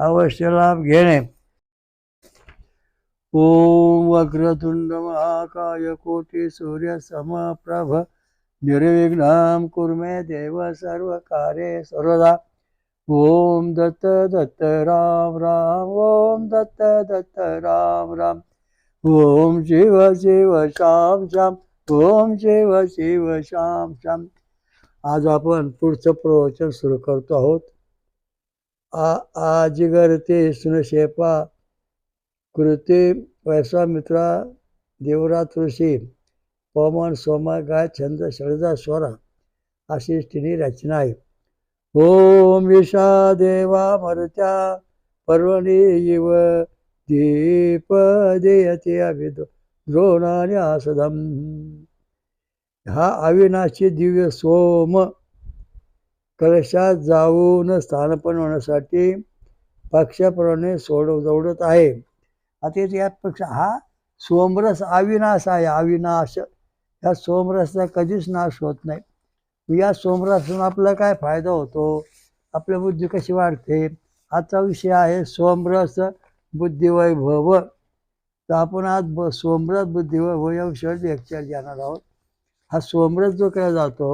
अवश्य लाभ घेणे. ओम वक्रतुंड महाकाय कोटी सूर्य समप्रभ निर्विघ्न कुर्मे देव सर्व कार्ये सर्वदा. ओम दत्त दत्त राम राम ओम दत्त दत्त राम राम. ओम शिव शिव श्याम श्याम ओम शिव शिव श्याम श्याम आज आपण पुढचं प्रवचन सुरू करतो आहोत. आ आजिगर ते सुनशेपा कृती वैश्वामित्रा देवरा ऋषी पवन सोमा गाय छंद शळजा स्वरा अशी तिन्ही रचना आहे ओम ईशा देवा मरुत्या पर्वणी इव दीप देयते अभिद द्रोणाने आसदम हा अविनाशी दिव्य सोम कलशात जाऊन स्थानपण होण्यासाठी पक्षाप्रमाणे सोड दौडत आहे. आता या पक्ष हा सोमरस अविनाश आहे. अविनाश या सोमरसचा कधीच नाश होत नाही. या सोमरसातून आपला काय फायदा होतो? आपली बुद्धी कशी वाढते? आजचा विषय आहे सोमरस बुद्धिवैभव. तर आपण आज ब सोमरस बुद्धिवैभव या विषयावर लेक्चर घेणार आहोत. हा सोमरस जो केला जातो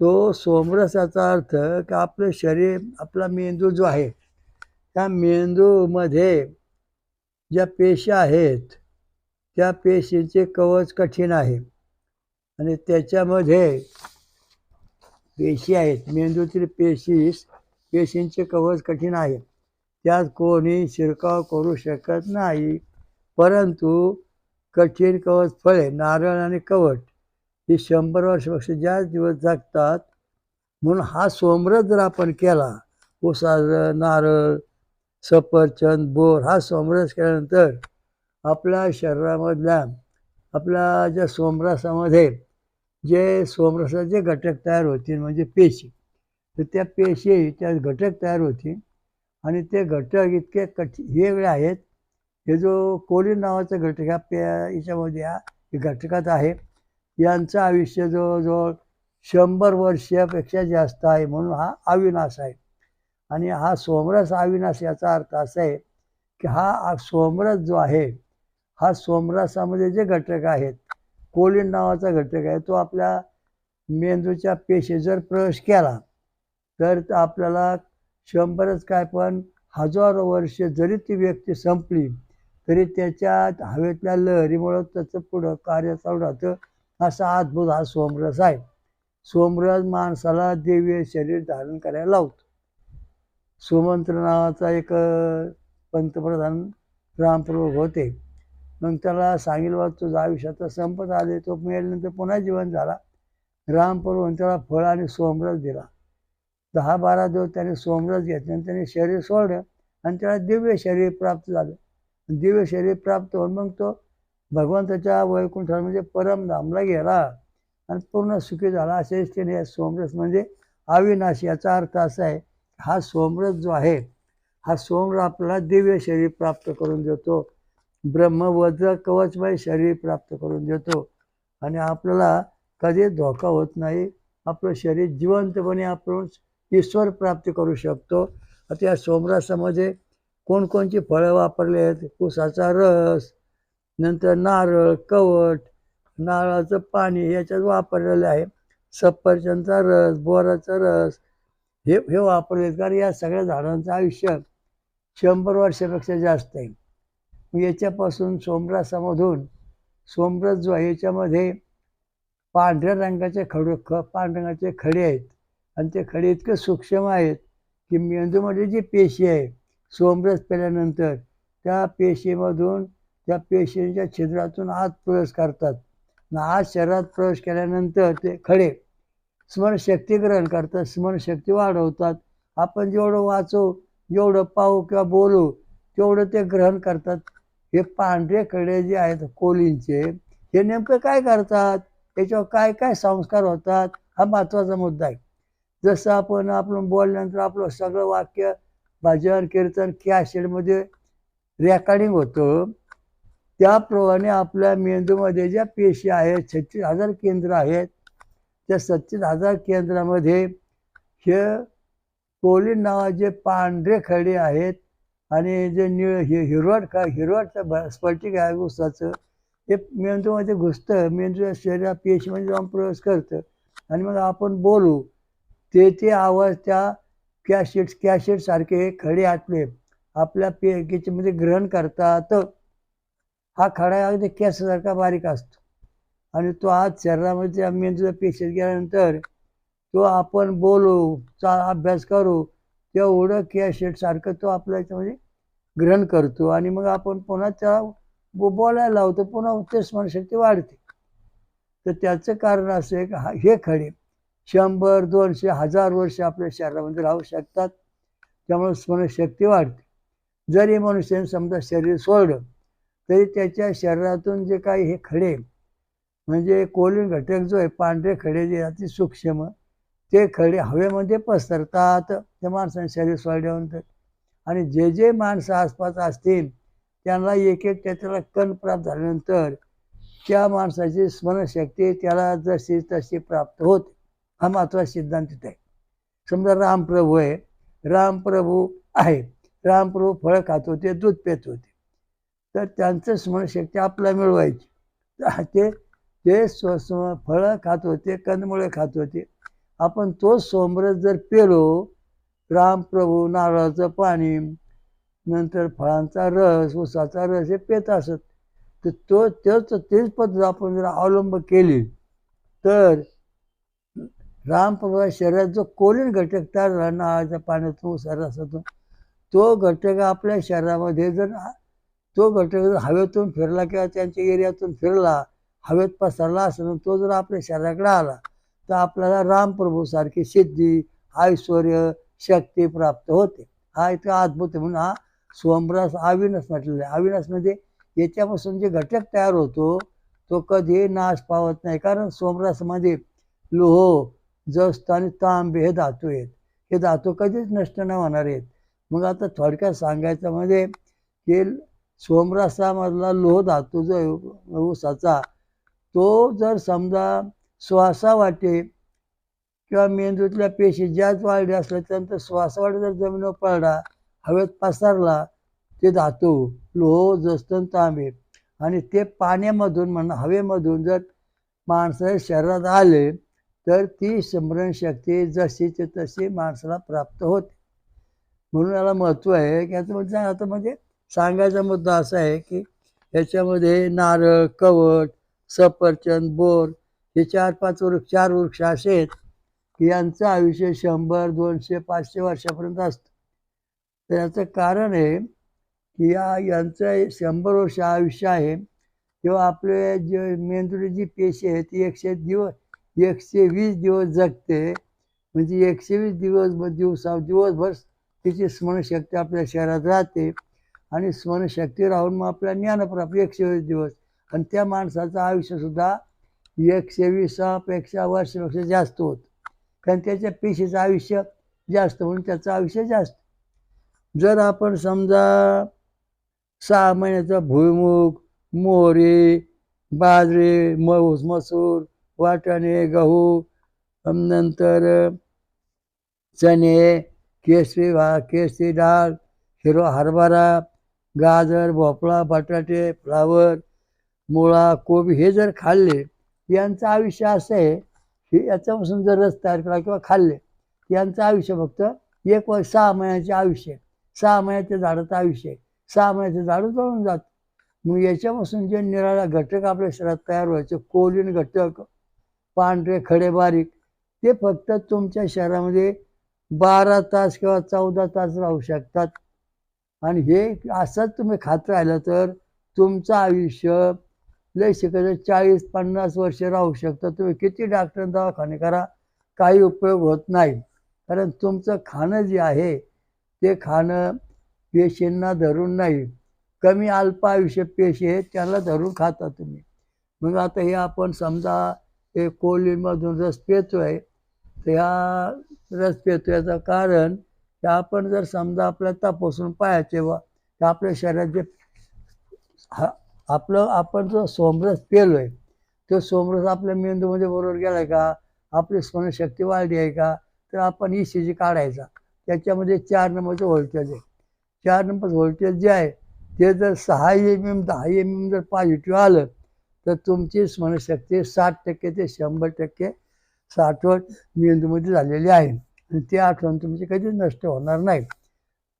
तो सोमरस याचा अर्थ का आपलं शरीर आपला मेंदू जो आहे त्या मेंदूमध्ये ज्या पेशी आहेत त्या पेशींचे कवच कठीण आहे. आणि त्याच्यामध्ये पेशी आहेत मेंदूतील पेशीस पेशींचे कवच कठीण आहे. त्यात कोणी शिरकाव करू शकत नाही परंतु कठीण कवच फळे नारळ आणि कवट ही शंभर वर्षापेक्षा जास्त दिवस जगतात. म्हणून हा सोमरस जर आपण केला उसाळ नारळ सफरचंद बोर हा सोमरस केल्यानंतर आपल्या शरीरामधल्या आपल्या ज्या सोमरसामध्ये जे सोमरसाचे घटक तयार होतील म्हणजे पेशी तर त्या पेशी त्या घटक तयार होतील. आणि ते घटक इतके कठी वेगळे आहेत. हे जो कोलिन नावाचा घटक ह्या पे याच्यामध्ये या घटकात आहे. यांचं आयुष्य जवळजवळ शंभर वर्षापेक्षा जास्त आहे म्हणून हा अविनाश आहे. आणि हा सोमरस अविनाश याचा अर्थ असा आहे की हा सोमरस जो आहे हा सोमरसामध्ये जे घटक आहेत कोलिन नावाचा घटक आहे तो आपल्या मेंदूच्या पेशी जर प्रवेश केला तर आपल्याला शंभरच काय पण हजारो वर्ष जरी ती व्यक्ती संपली तरी त्याच्या हवेतल्या लहरीमुळं त्याचं पुढं कार्य चालू राहतं. असा अद्भुत हा सोमरस आहे. सोमरस माणसाला दिव्य शरीर धारण करायला लावतो. सुमंत्र नावाचा एक पंतप्रधान रामप्रभू होते. मग त्याला सांगेल बा तुझं आयुष्याचा संपत आले तो मिळाल्यानंतर पुन्हा जीवन झाला. रामप्रभू त्याला फळ आणि सोमरस दिला. दहा बारा दिवस त्याने सोमरस घेतले आणि त्याने शरीर सोडलं आणि त्याला दिव्य शरीर प्राप्त झालं. दिव्य शरीर प्राप्त होऊन मग तो भगवंताच्या वैकुंठा म्हणजे परमधामला गेला आणि पूर्ण सुखी झाला. असेच त्याने सोमरस म्हणजे अविनाश याचा अर्थ असा आहे हा सोमरस जो आहे हा सोमर आपल्याला दिव्य शरीर प्राप्त करून देतो. ब्रह्मवज्र कवचमय शरीर प्राप्त करून देतो. आणि आपल्याला कधी धोका होत नाही. आपलं शरीर जिवंतपणे आपण ईश्वर प्राप्ती करू शकतो. आता या सोमरसामध्ये कोणकोणची फळं वापरली आहेत? ऊसाचा रस नंतर नारळ कवट नारळाचं पाणी याच्यात वापरलेलं आहे. सफरचंदचा रस बोराचा रस हे हे वापरले कारण या सगळ्या झाडांचं आयुष्य शंभर वर्षापेक्षा जास्त आहे. याच्यापासून सोमरासामधून सोमरस जो आहे याच्यामध्ये पांढऱ्या रंगाचे खडू ख पांढऱ्या रंगाचे खडे आहेत. आणि ते खडे इतके सूक्ष्म आहेत की मेंदूमध्ये जी पेशी आहे सोमरस पेल्यानंतर त्या पेशीमधून त्या पेशींच्या छिद्रातून आत प्रवेश करतात. आणि आत शरीरात प्रवेश केल्यानंतर ते खडे स्मरणशक्ती ग्रहण करतात. स्मरणशक्ती वाढवतात. आपण जेवढं वाचू जेवढं पाहू किंवा बोलू तेवढं ते ग्रहण करतात. हे पांढरे खडे जे आहेत कोलींचे हे नेमकं काय करतात? याच्यावर काय काय संस्कार होतात? हा महत्त्वाचा मुद्दा आहे. जसं आपण आपण बोलल्यानंतर आपलं सगळं वाक्य भजन कीर्तन कॅसेटमध्ये रेकॉर्डिंग होतं. त्याप्रमाणे आपल्या मेंदूमध्ये ज्या पेशी आहेत छत्तीस हजार केंद्र आहेत त्या छत्तीस हजार केंद्रामध्ये हे कोलिन नावाचे पांढरे खडे आहेत आणि जे निळ हे हिरवट का हिरवटचं ब स्फटिक आहे उसाचं ते मेंदूमध्ये घुसतं मेंदूच्या शरीरात पेशीमध्ये जाऊन प्रवेश करतं. आणि मग आपण बोलू ते ते आवाज त्या कॅसेट कॅशेटसारखे खडे आतले आपल्या पेकीच्यामध्ये ग्रहण करतात. हा खडा अगदी केसासारखा बारीक असतो. आणि तो आज शरीरामध्ये त्या मेंदूच्या पेशीत गेल्यानंतर तो आपण बोलू चा अभ्यास करू तेवढं कॅसेटसारखं तो आपल्या याच्यामध्ये ग्रहण करतो. आणि मग आपण पुन्हा त्या बो बोलायला लावतो पुन्हा ते स्मरणशक्ती वाढते. तर त्याचं कारण असं आहे की हा- हे खडे शंभर दोनशे हजार वर्ष आपल्या शरीरामध्ये राहू शकतात. त्यामुळे स्मरणशक्ती वाढते. जरी मनुष्याने समजा शरीर सोडलं तरी त्याच्या शरीरातून जे काही हे खडे म्हणजे कोलिन घटक जो आहे पांढरे खडे जे अति सूक्ष्म ते खडे हवेमध्ये पसरतात त्या माणसाने शरीर सोडल्यानंतर आणि जे जे माणसं आसपास असतील त्यांना एक एक त्याच्याला कण प्राप्त झाल्यानंतर त्या माणसाची स्मरणशक्ती त्याला जशी तशी प्राप्त होते. हा महत्त्वाचा सिद्धांत तिथे आहे. समजा रामप्रभू आहे. रामप्रभू आहे. रामप्रभू फळं खात होते दूध पेत होते. तर त्यांचं स्मरणशक्ती आपल्याला मिळवायची. तर ते ते स्व फळं खात होते कंदमुळे खात होते. आपण तोच सोमरस जर पेलो रामप्रभू नारळाचं पाणी नंतर फळांचा रस ऊसाचा रस हे पेत असत. तर तो तेच तेच पद्धत आपण जर अवलंब केली तर रामप्रभू शरीरात जो कोलीन घटक तयार झाला नारळाच्या पाण्यातून ऊसा रसातून तो घटक आपल्या शरीरामध्ये जर तो घटक हवेतून फिरला किंवा त्यांच्या एरियातून फिरला हवेत पसरला असं तो जर आपल्या शरीराकडे आला तर आपल्याला रामप्रभूसारखी सिद्धी ऐश्वर शक्ती प्राप्त होते. हा इतका अद्भुत आहे म्हणून हा सोमरस अविनाश म्हटलेला आहे. अविनाश म्हणजे याच्यापासून जे घटक तयार होतो तो कधी नाश पावत नाही. कारण सोमरसमध्ये लोह जस्त आणि तांबे हे धातू आहेत. हे धातू कधीच नष्ट नाही होणार आहेत. मग आता थोडक्यात सांगायचं म्हणजे की सोमरसामधला लोह धातू जो ऊसाचा तो जर समजा श्वासा वाटे किंवा मेंदूतल्या पेशी ज्याच वाढल्या असल्या त्यानंतर श्वासावाटे जर जमिनीवर पडला हवेत पसरला ते धातू लोह जस्तन तांबे आणि ते पाण्यामधून म्हणा हवेमधून जर माणसाच्या शरीरात आले तर ती स्मरणशक्ती जशीची तशी माणसाला प्राप्त होते. म्हणून याला महत्त्व आहे. की याचं म्हणजे आता म्हणजे सांगायचा मुद्दा असा आहे की याच्यामध्ये नारळ कवट सफरचंद बोर हे चार पाच वृक्ष चार वृक्ष असे आहेत की यांचं आयुष्य शंभर दोनशे पाचशे वर्षापर्यंत असतं. तर याचं कारण आहे की या यांचं शंभर वर्ष आयुष्य आहे तेव्हा आपले जे मेंदूची जी पेशी आहे ती एकशे दिवस एकशे वीस दिवस जगते. म्हणजे एकशे वीस दिवस दिवसा दिवसभर तिची स्मरणशक्ती आपल्या शहरात राहते. आणि स्मरणशक्ती राहून मग आपल्या ज्ञानप्राप्त एकशे वीस दिवस. आणि त्या माणसाचं आयुष्यसुद्धा एकशे वीसापेक्षा वर्षापेक्षा जास्त होत. कारण त्याच्या पेशीचं आयुष्य जास्त म्हणून त्याचं आयुष्य जास्त. जर आपण समजा सहा महिन्याचा भुईमुग मोहरी बाजरी मऊस मसूर वाटाणे गहू नंतर चणे केसरी भा केसरी डाळ हिरो हरभरा गाजर भोपळा बटाटे फ्लावर मुळा कोबी हे जर खाल्ले यांचं आयुष्य असं आहे की याच्यापासून जर रस तयार केला किंवा खाल्ले यांचं आयुष्य फक्त एक वर्ष सहा महिन्याचे आयुष्य आहे. सहा महिन्याच्या झाडाचं आयुष्य आहे. सहा महिन्याचं झाडं जळून जात मग याच्यापासून जे निराळा घटक आपल्या शरीरात तयार व्हायचे कोलिन घटक पांढरे खडे बारीक ते फक्त तुमच्या शहरामध्ये बारा तास किंवा चौदा तास राहू शकतात. आणि हे असंच तुम्ही खात राहिलं तर तुमचं आयुष्य लय शिकायचं. चाळीस पन्नास वर्ष राहू शकतं. तुम्ही किती डॉक्टर दवाखाने करा काही उपयोग होत नाही. कारण तुमचं खाणं जे आहे ते खाणं पेशींना धरून नाही. कमी अल्प आयुष्य पेशी आहेत त्याला धरून खाता तुम्ही. मग आता हे आपण समजा हे कोलीमधून रस पितोय तर ह्या रस पेतो याचं कारण तर आपण जर समजा आपल्या तपासून पाहायचे वा तर आपल्या शरीरात जे हा आपलं आपण जो सोमरस पेलोय तो सोमरस आपल्या मेंदूमध्ये बरोबर गेलाय का? आपली स्मरणशक्ती वाढली आहे का? तर आपण ई सी जी काढायचा. त्याच्यामध्ये चार नंबरचं व्होल्टेज आहे. चार नंबर व्होल्टेज जे आहे ते जर सहा एम एम दहा एम एम जर पॉझिटिव्ह आलं तर तुमची स्मरणशक्ती साठ टक्के ते शंभर टक्के साठवण मेंदूमध्ये झालेली आहे. ती आठवण तुमची कधीच नष्ट होणार नाही.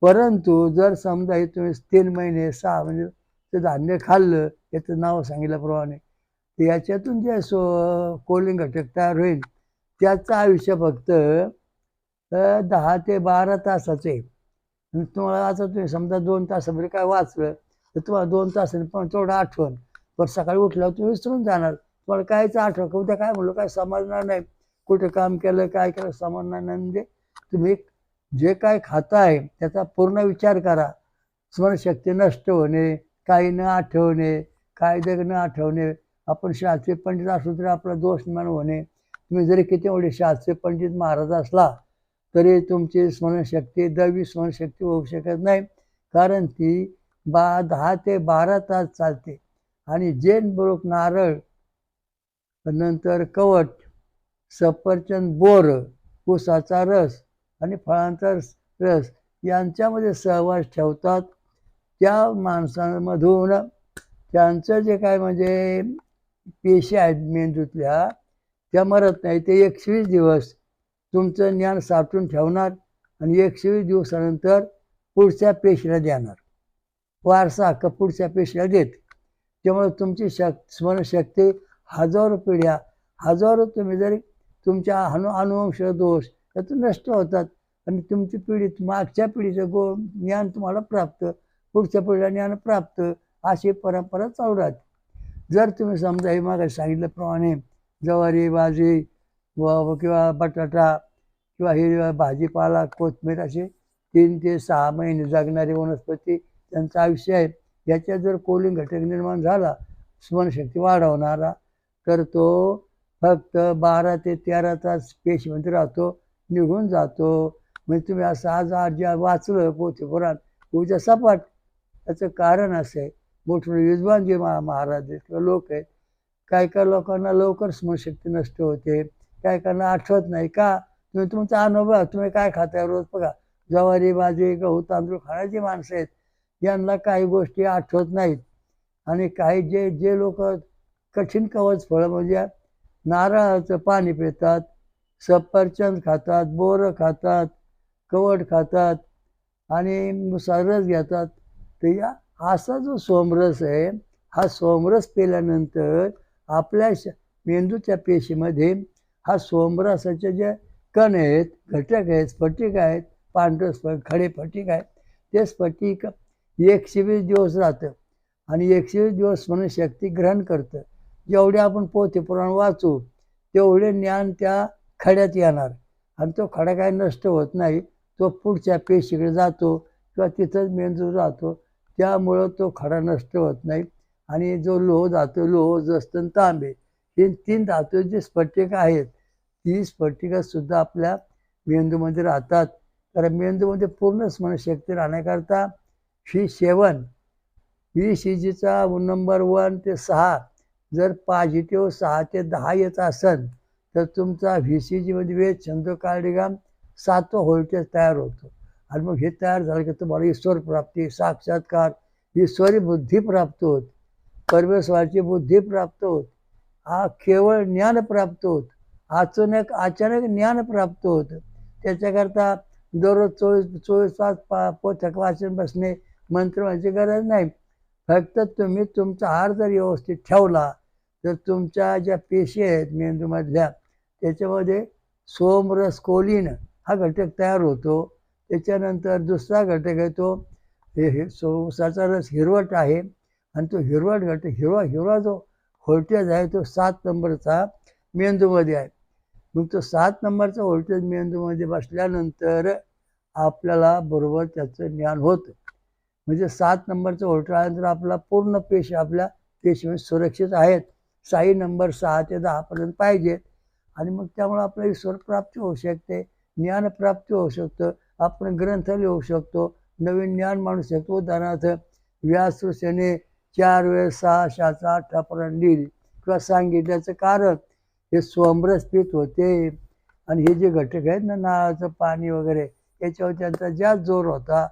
परंतु जर समजा हे तुम्ही तीन महिने सहा म्हणजे ते धान्य खाल्लं याचं नाव सांगितल्याप्रमाणे तर याच्यातून जे सो कोलिंग घटक तयार होईल त्याचं आयुष्य फक्त दहा ते बारा तासाचं आहे. आणि तुम्हाला आता तुम्ही समजा दोन तासामध्ये काय वाचलं तर तुम्हाला दोन तासाने पण तेवढं आठवण. पण सकाळी उठल्यावर तुम्ही विसरून जाणार. तुम्हाला कायच आठवण उद्या काय म्हणलं काय समजणार नाही. कुठं काम केलं काय केलं समजणार नाही म्हणजे तुम्ही जे काय खाताय त्याचा पूर्ण विचार करा. स्मरणशक्ती नष्ट होणे काही न आठवणे कायदे न आठवणे आपण शास्त्रीय पंडित असू तरी आपला दोष निर्माण होणे. तुम्ही जरी किती मोठे शास्त्रीय पंडित महाराज असला तरी तुमची स्मरणशक्ती दैवी स्मरणशक्ती होऊ शकत नाही. कारण ती बा दहा ते बारा तास चालते. आणि जैन बरोबर नारळ नंतर कवट सफरचंद बोर ऊसाचा रस आणि फळांचा रस यांच्यामध्ये सहवास ठेवतात. त्या माणसांमधून त्यांचं जे काय म्हणजे पेशी आहेत मेंदूतल्या त्या मरत नाही. ते एकशेवीस दिवस तुमचं ज्ञान साठवून ठेवणार आणि एकशेवीस दिवसानंतर पुढच्या पेशीला देणार. वारसा हक्क पुढच्या पेशीला देत. त्यामुळे तुमची शक स्मरणशक्ती हजारो पिढ्या हजारो तुम्ही जरी तुमच्या अनु अनुवंश दोष यातून नष्ट होतात. आणि तुमची पिढी मागच्या पिढीचं गो ज्ञान तुम्हाला प्राप्त पुढच्या पिढीला ज्ञान प्राप्त अशी परंपरा चालू राहते. जर तुम्ही समजा हे मागे सांगितल्याप्रमाणे ज्वारी बाजरी व किंवा बटाटा किंवा हिरव्या भाजीपाला कोथमीर असे तीन ते सहा महिने जगणारी वनस्पती त्यांचं आयुष्य आहे. याच्यात जर कोलिंग घटक निर्माण झाला स्मरणशक्ती वाढवणारा तर तो फक्त बारा ते तेरा तास पेशीमध्ये राहतो निघून जातो. म्हणजे तुम्ही असं आज आज ज्या वाचलं पोथे पुराण उद्या सपाट त्याचं कारण असं आहे. मोठे विद्वान जे महा महाराज किंवा लोक आहेत काय काय लोकांना लवकर स्मरणशक्ती नष्ट होते. काय काहींना आठवत नाही. का? तुम्ही तुमचा अनुभव तुम्ही काय खाताय रोज? बघा ज्वारी बाजरी गहू तांदूळ खाण्याची माणसं आहेत. यांना काही गोष्टी आठवत नाहीत. आणि काही जे जे लोक कठीण कवच फळं म्हणजे नारळाचं पाणी पितात सफरचंद खातात बोरं खातात कवट खातात आणि मुसारस घेतात. तर या असा जो सोमरस आहे हा सोमरस पिल्यानंतर आपल्या श मेंदूच्या पेशीमध्ये हा सोमरसाचे जे कण आहेत घटक आहेत स्फटिक आहेत पांढरं स्फ खडे स्फटिक आहेत ते स्फटिक एकशे वीस दिवस राहतं आणि एकशे वीस दिवस म्हणून शक्ती ग्रहण करतं. जेवढे आपण पोथे पुराण वाचू तेवढे ज्ञान त्या खड्यात येणार. आणि तो खडा काय नष्ट होत नाही तो पुढच्या पेशीकडे जातो किंवा तिथंच मेंदू राहतो. त्यामुळं तो खडा नष्ट होत नाही. आणि जो लोह धातू लोह जस्तन तांबे हे तीन धातू जे स्फटिक आहेत ती स्फटिकसुद्धा आपल्या मेंदूमध्ये राहतात. कारण मेंदूमध्ये पूर्ण स्मरणशक्ती राहण्याकरता ही सेवन वीस इजीचा नंबर वन ते सहा जर पॉझिटिव्ह सहा ते दहा येत असेल तर तुमचा व्ही सी जीमध्ये वेद छंद कार्डिगाम सातवा व्होल्टेज तयार होतो. आणि मग हे तयार झालं की तुम्हाला ईश्वर प्राप्ती साक्षात्कार ईश्वरी बुद्धी प्राप्त होत परमेश्वराची बुद्धी प्राप्त होत हा केवळ ज्ञान प्राप्त होत अचानक अचानक ज्ञान प्राप्त होतं. त्याच्याकरता दररोज चोवीस चोवीस तास पा पोथक वाचन बसणे मंत्र गरज नाही. फक्त तुम्ही तुमचा आहार जर व्यवस्थित ठेवला तर तुमच्या ज्या पेशी आहेत मेंदूमधल्या त्याच्यामध्ये सोमरस कोलिन हा घटक तयार होतो. त्याच्यानंतर दुसरा घटक आहे तो हे हे सोसाचा रस हिरवट आहे. आणि तो हिरवट घटक हिरवा हिरवा जो व्होल्टेज आहे तो सात नंबरचा मेंदूमध्ये आहे. मग तो सात नंबरचा व्होल्टेज मेंदूमध्ये बसल्यानंतर आपल्याला बरोबर त्याचं ज्ञान होतं. म्हणजे सात नंबरचं आल्यानंतर आपला पूर्ण पेशी आपल्या पेशीमध्ये सुरक्षित आहेत. साई नंबर सहा ते दहापर्यंत पाहिजेत आणि मग त्यामुळे आपलं ईश्वर प्राप्ती होऊ शकते ज्ञान प्राप्ती होऊ शकतं आपण ग्रंथ लिहू शकतो नवीन ज्ञान मांडू शकतो उदाहरणार्थ व्यास चार वेळेस सहा शाचा अठरापर्यंत लिहिली. किंवा सांगितल्याचं कारण हे सोमरस पीत होते. आणि हे जे घटक आहेत ना नाळाचं पाणी वगैरे याच्यावर त्यांचा जास्त जोर होता.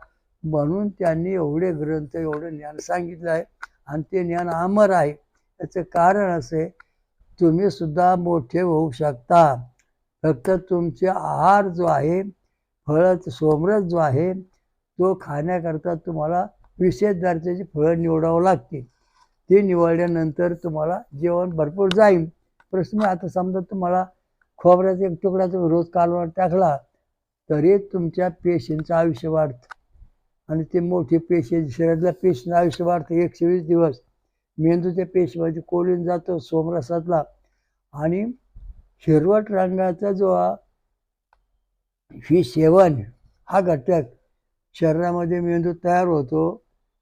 म्हणून त्यांनी एवढे ग्रंथ एवढं ज्ञान सांगितलं आहे. आणि ते ज्ञान अमर आहे. त्याचं कारण असे तुम्ही सुद्धा मोठे होऊ शकता. फक्त तुमचे आहार जो आहे फळं सोमरस जो आहे तो खाण्याकरता तुम्हाला विशेष दर्जाची फळं निवडावं लागतील. ती निवडल्यानंतर तुम्हाला जेवण भरपूर जाईल. प्रश्न आता समजा तुम्हाला खोबऱ्याचा एक तुकड्याचा रोज कालवण टाकला तरी तुमच्या पेशींचं आयुष्य वाढतं. आणि ते मोठे पेशी शरीरातल्या पेशींचं आयुष्य वाढतं एकशे वीस दिवस. मेंदूच्या पेशीमध्ये कोलीन जातो सोमरसातला. आणि हिरवट रंगाचा जो हा ही सेवन हा घटक शरीरामध्ये मेंदू तयार होतो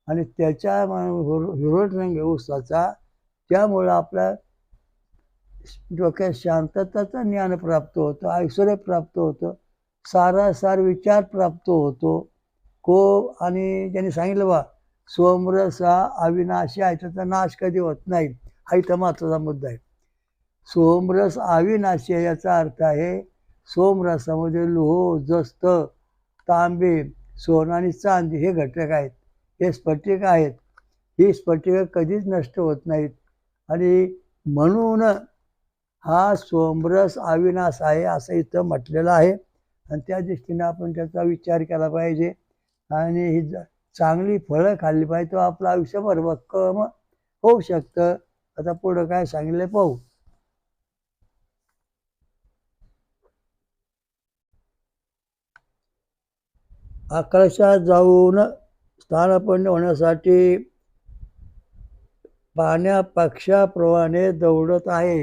आणि त्याच्या हिरवट रंग उसाचा त्यामुळं आपल्या डोक्यात शांतताचं ज्ञान प्राप्त होतं ऐश्वर प्राप्त होतं सारासार विचार प्राप्त होतो. को आणि त्यांनी सांगितलं बा सोमरस हा अविनाशी आहे त्याचा नाश कधी होत नाही हा इथं महत्त्वाचा मुद्दा आहे. सोमरस अविनाशी आहे याचा अर्थ आहे सोमरसामध्ये लोह जस्त तांबे सोनं आणि चांदी हे घटक आहेत हे स्फटिक आहेत. ही स्फटिकं कधीच नष्ट होत नाहीत. आणि म्हणून हा सोमरस अविनाश आहे असं इथं म्हटलेलं आहे. आणि त्या दृष्टीने आपण त्याचा विचार केला पाहिजे. आणि ही ज- चांगली फळं खाल्ली पाहिजे तो आपलं आयुष्यभर भक्कम होऊ शकतं. आता पुढं काय सांगितलं पाहू. आकाशात जाऊन स्थानपन्न होण्यासाठी पाण्या पक्षाप्रमाणे दौडत आहे.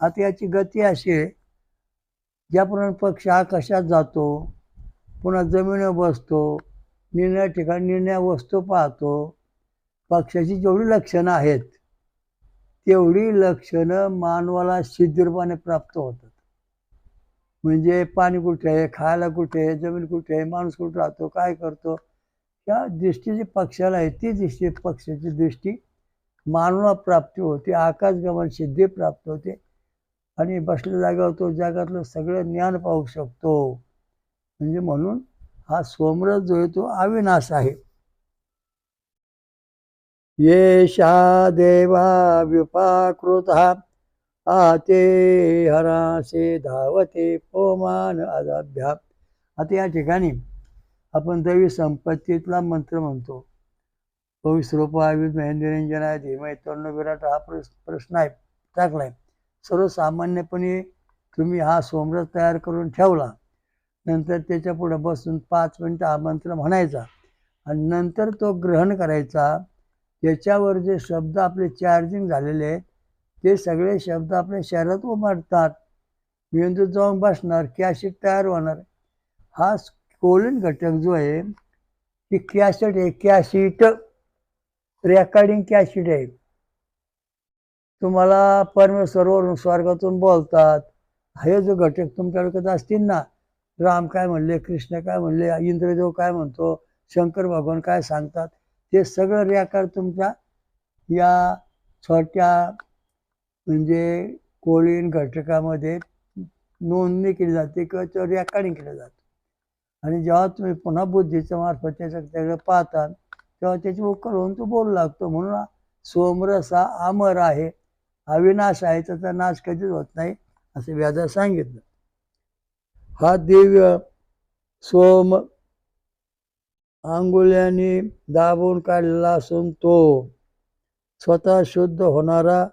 आता याची गती अशी आहे ज्याप्रमाणे पक्ष आकाशात जातो पुन्हा जमिनीवर बसतो निर्णय ठिकाणी निर्णय वस्तू पाहतो. पक्षाची जेवढी लक्षणं आहेत तेवढी लक्षणं मानवाला शिथिलपणे प्राप्त होतात. म्हणजे पाणी कुठे आहे खायला कुठे आहे जमीन कुठे आहे माणूस कुठे राहतो काय करतो त्या दृष्टीची पक्षाला आहे ती दृष्टी पक्षाची दृष्टी मानवा प्राप्ती होते आकाशगमन सिद्धी प्राप्त होते. आणि बसल्या जागेवर तो जगातलं सगळं ज्ञान पाहू शकतो. म्हणजे म्हणून हा सोमरस जो आहे तो अविनाश आहे. येशा देवा विपाकृत आते हरासे धावते पोमान अदाभ्या आता या ठिकाणी आपण दैवी संपत्तीतला मंत्र म्हणतो. पविश्रोपाविद आहे धीमय तरुण विराट हा प्रश्न प्रश्न आहे टाकलाय सर्वसामान्यपणे तुम्ही हा सोमरस तयार करून ठेवला नंतर त्याच्या पुढं बसून पाच मिनटं हा मंत्र म्हणायचा. आणि नंतर तो ग्रहण करायचा. त्याच्यावर जे शब्द आपले चार्जिंग झालेले ते सगळे शब्द आपल्या शरीरात उमटतात. मेंदू जाऊन बसणार कॅसेट तयार होणार. हा कोलन घटक जो आहे ती कॅसेट आहे कॅशिट रेकॉर्डिंग कॅशिट आहे. तुम्हाला परमेश्वरवरून स्वर्गातून बोलतात. हे जो घटक तुमच्या डोक्यात असतील ना राम काय म्हणले कृष्ण काय म्हणले इंद्रदेव काय म्हणतो शंकर भगवान काय सांगतात ते सगळं रेकार तुमच्या या छोट्या म्हणजे कोळीन घटकामध्ये नोंदणी केली जाते किंवा त्यावर रेकॉर्डिंग केलं जातं. आणि जेव्हा तुम्ही पुन्हा बुद्धीच्या मार्फत त्याच्या त्याकडे पाहता तेव्हा त्याची उकल होऊन तो बोलू लागतो म्हणून सोमरस हा अमर आहे अविनाश आहे त्याचा नाश कधीच होत नाही असं व्याजा सांगितलं. हा दिव्य सोम आंगुल्याने दाबून काढलेला असून तो स्वतः शुद्ध होणारा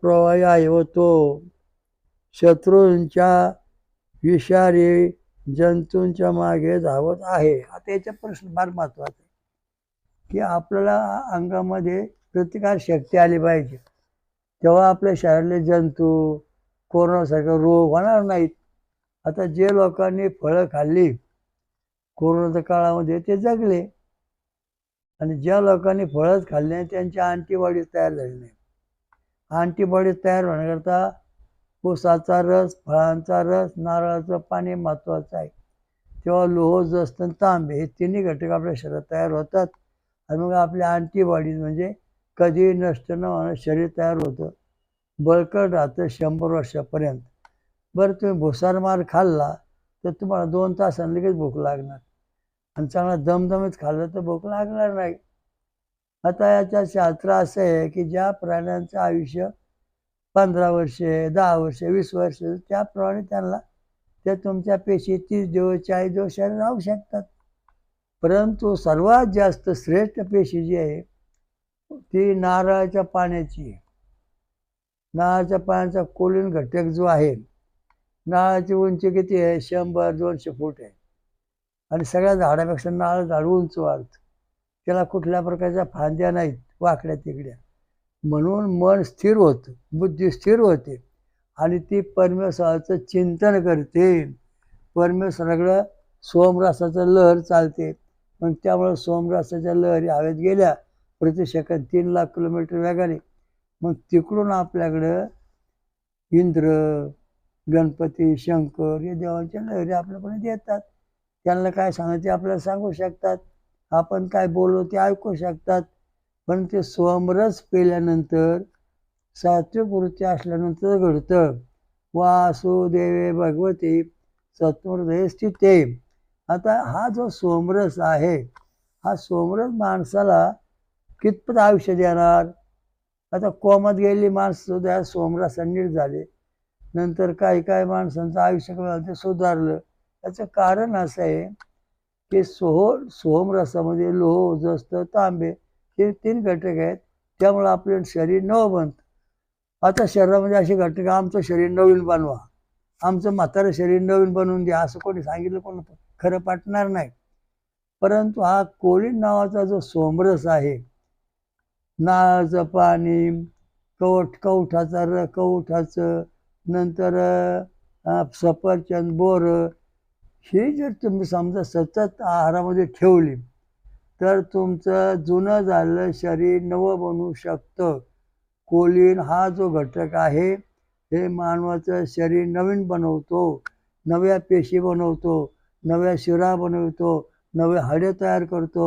प्रवाही आहे व तो शत्रूंच्या विषारी जंतूंच्या मागे धावत आहे. आता याचा प्रश्न फार महत्त्वाचा आहे की आपल्याला अंगामध्ये प्रतिकार शक्ती आली पाहिजे. तेव्हा आपल्या शरीरातले जंतू कोरोनासारखे रोग होणार नाहीत. आता जे लोकांनी फळं खाल्ली कोरोनाच्या काळामध्ये ते जगले. आणि ज्या लोकांनी फळच खाल्ले नाही त्यांच्या अँटीबॉडीज तयार झाली नाही. अँटीबॉडीज तयार होण्याकरता ऊसाचा रस फळांचा रस नारळाचं पाणी महत्त्वाचं आहे. तेव्हा लोह जस्त आणि तांबे हे तिन्ही घटक आपल्या शरीरात तयार होतात. आणि मग आपल्या अँटीबॉडीज म्हणजे कधीही नष्ट न होणं शरीर तयार होतं. बळकट राहतं शंभर वर्षापर्यंत. बरं तुम्ही भुसार मार खाल्ला तर तुम्हाला दोन तासांनी लगेच भूक लागणार. आणि चांगला दमदमीत खाल्लं तर भूक लागणार नाही. आता याच्या शास्त्र असं आहे की ज्या प्राण्यांचं आयुष्य पंधरा वर्षे दहा वर्षे वीस वर्ष त्याप्रमाणे त्यांना त्या तुमच्या पेशी तीस दिवस चाळीस दिवस शरीर राहू शकतात. परंतु सर्वात जास्त श्रेष्ठ पेशी जी आहे ती नारळाच्या पाण्याची आहे. नारळाच्या पाण्याचा कोलिन घटक जो आहे नाळाची उंची किती आहे? शंभर दोनशे फूट आहे. आणि सगळ्या झाडापेक्षा नाळ झाड उंच वाढतं. त्याला कुठल्या प्रकारच्या फांद्या नाहीत वाकड्या तिकड्या. म्हणून मन स्थिर होतं बुद्धी स्थिर होते. आणि ती परमेश्वराचं चिंतन करते. परमेश्वराकडं सोमरासाचं लहर चालते. मग त्यामुळं सोमरासाच्या लहरी हवेत गेल्या प्रतिसेकंद तीन लाख किलोमीटर वेगाने. मग तिकडून आपल्याकडं इंद्र गणपती शंकर या देवांच्या लहरी आपल्यापर्यंत येतात त्यांना काय सांगायचे आपल्याला सांगू शकतात. आपण काय बोललो ते ऐकू शकतात. पण ते सोमरस पेल्यानंतर सात्विक वृत्ती असल्यानंतर घडतं. वासुदेवे भगवती सत्वहृदय स्थिते. आता हा जो सोमरस आहे हा सोमरस माणसाला कितपत आयुष्य देणार? आता कोमात गेलेली माणसं सुद्धा सोमरसा नीट झाले. नंतर काही काही माणसांचं आयुष्य ते सुधारलं. याचं कारण असं आहे की सोह रसामध्ये लोह जस्त तांबे हे तीन घटक आहेत. त्यामुळं आपलं शरीर नवं बनतं. आता शरीरामध्ये असे घटक आमचं शरीर नवीन बनवा. आमचं म्हातारं शरीर नवीन बनवून द्या असं कोणी सांगितलं कोण खरं पटणार नाही. परंतु हा कोळी नावाचा जो सोमरस आहे नाळाचं पाणी कवठ कवठाचा र कवठाचं नंतर सफरचंद बोरं ही जर तुम्ही समजा सतत आहारामध्ये ठेवली तर तुमचं जुनं झालेलं शरीर नवं बनू शकतं. कोलिन हा जो घटक आहे हे मानवाचं शरीर नवीन बनवतो नव्या पेशी बनवतो नव्या शिरा बनवतो नवे हाडे तयार करतो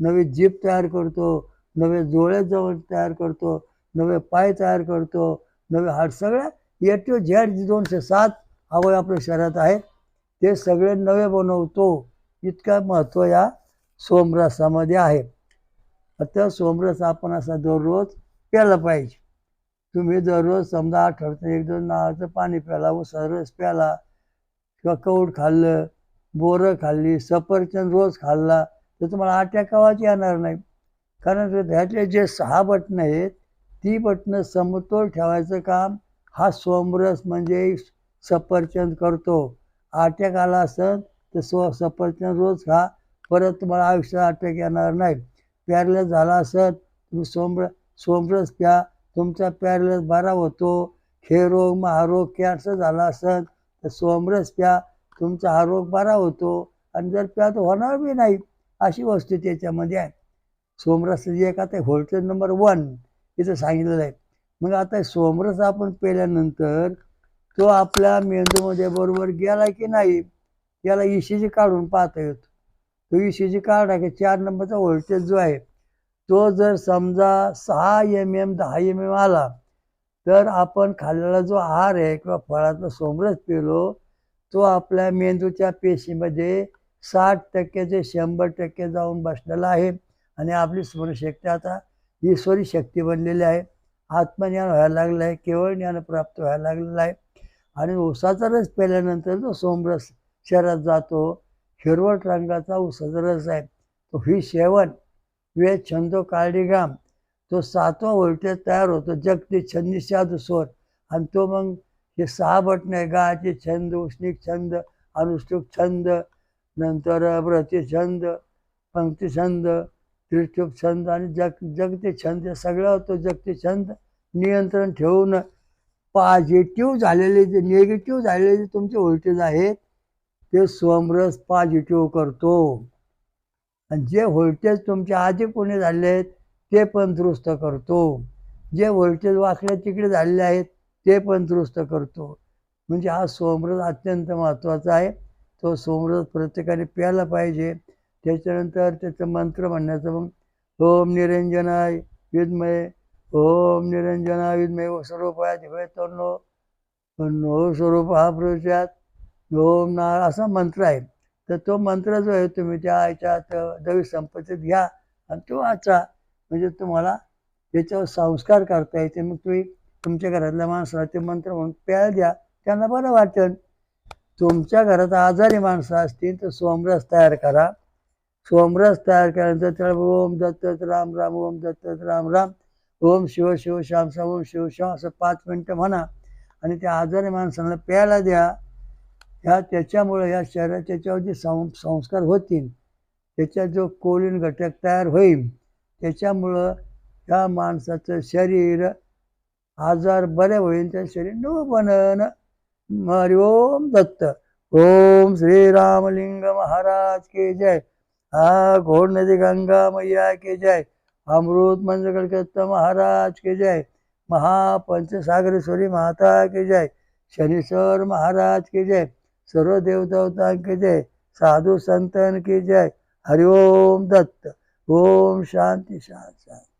नवे जीप तयार करतो नवे जोळे जवळ तयार करतो नवे पाय तयार करतो नवे हाड सगळ्या ए टू झेड दोनशे सात अवयव आपल्या शहरात आहे. ते सगळे नवे बनवतो. इतकं महत्त्व या सोमरसामध्ये आहे. आता सोमरस आपण असा दररोज प्यायला पाहिजे. तुम्ही दररोज समजा आठवड्यात एक दोन नावाचं पाणी प्याला उसा रस प्याला किंवा कौड खाल्लं बोरं खाल्ली सफरचंद रोज खाल्ला तर तुम्हाला आट्या कवाच येणार नाही. कारण ते ह्यातले जे सहा बटणं आहेत ती बटणं समतोल ठेवायचं काम हा सोमरस म्हणजे सफरचंद करतो. अटॅक आला असेल तर सो सफरचंद रोज खा. परत तुम्हाला आयुष्यात अटॅक येणार नाही. पॅरलेस झाला असेल तुम्ही सोमर सोमरस प्या. तुमचा पॅरलेस बरा होतो. खेरोग महारोग कॅन्सर झाला असेल तर सोमरस प्या. तुमचा हा रोग बरा होतो. आणि जर प्या तर होणार बी नाही. अशी वस्तू त्याच्यामध्ये आहे. सोमरस एक आता व्होल्टेज नंबर वन इथं सांगितलेलं आहे. मग आता सोमरस आपण पेल्यानंतर तो आपल्या मेंदूमध्ये बरोबर गेला की नाही याला इशीजी काढून पाहता येतो. तो इशीजी काढला की चार नंबरचा व्होल्टेज जो आहे तो जर समजा सहा एम एम दहा एम एम आला तर आपण खाल्लेला जो आहार आहे किंवा फळाचा सोमरस पिलो तो आपल्या मेंदूच्या पेशीमध्ये साठ टक्के ते शंभर टक्के जाऊन बसलेला आहे. आणि आपली स्मरणशक्ती आता ईश्वरी शक्ती बनलेली आहे. आत्मज्ञान व्हायला लागलं आहे केवळ ज्ञान प्राप्त व्हायला लागलेलं आहे. आणि ऊसाचा रस प्याल्यानंतर तो सोमरस शहरात जातो. हिरवट रंगाचा ऊसाचा रस आहे. तो ही सेवन वेद छंदो काळडीगाम तो सातवा व्होल्टेज तयार होतो. जगती छंदी स्वर. आणि तो मग हे सहा बटन आहे. गाचे छंद उष्णिक छंद अनुष्णिक छंद नंतर व्रती छंद पंक्ती छंद त्रिशुक छंद आणि जग जगते छंद सगळा तो होतं जगते छंद. नियंत्रण ठेवून पॉझिटिव्ह झालेले जे निगेटिव्ह झालेले जे तुमचे व्होल्टेज आहेत ते सोमरस पॉझिटिव्ह करतो. आणि जे व्होल्टेज तुमच्या आधी कोणी झाले आहेत ते पण दुरुस्त करतो. जे व्होल्टेज वाकड्या तिकडे झालेले आहेत ते पण दुरुस्त करतो. म्हणजे हा सोमरस अत्यंत महत्त्वाचा आहे. तो सोमरस प्रत्येकाने प्यायला पाहिजे. त्याच्यानंतर त्याचं मंत्र म्हणण्याचं मग ओम निरंजनाय विद्मय ओम निरंजनाय विद्मय स्वरूपाय दिवय तन्नो नो स्वरूप हा प्रवेशात ओम ना असा मंत्र आहे. तर तो मंत्र जो आहे तुम्ही त्या ह्याच्यात दवी संपत्तीत घ्या आणि तो वाचा. म्हणजे तुम्हाला त्याच्यावर संस्कार करता येते. मग तुम्ही तुमच्या घरातल्या माणसाला ते मंत्र म्हणून प्यायला द्या. त्यांना बरं वाटेल. तुमच्या घरात आजारी माणसं असतील तर सोमरस तयार करा. सोमरस तयार केल्यानंतर त्याला ओम दत्त राम राम ओम दत्त राम राम. ओम शिव शिव श्याम श्याम ओम शिव श्याम असं पाच मिनटं म्हणा. आणि त्या आजारी माणसांना प्यायला द्या. ह्या त्याच्यामुळे ह्या शरीरात त्याच्यावर जे सं संस्कार होतील त्याच्यात जो कोलिन घटक तयार होईल त्याच्यामुळं ह्या माणसाचं शरीर आजार बरे होईल त्या शरीर न बनन हरिओम दत्त. ओम श्री रामलिंग महाराज के जय. हा घोड नदी गंगा मैया के जय. अमृत मंज कलकत्ता महाराज के जय. महापंचसागरेश्वरी माता के जय. शनीश्वर महाराज के जय. सर्व देवदेवता के जय. साधु संतन की जय. हरिओम दत्त. ओम शांति शांति शांति.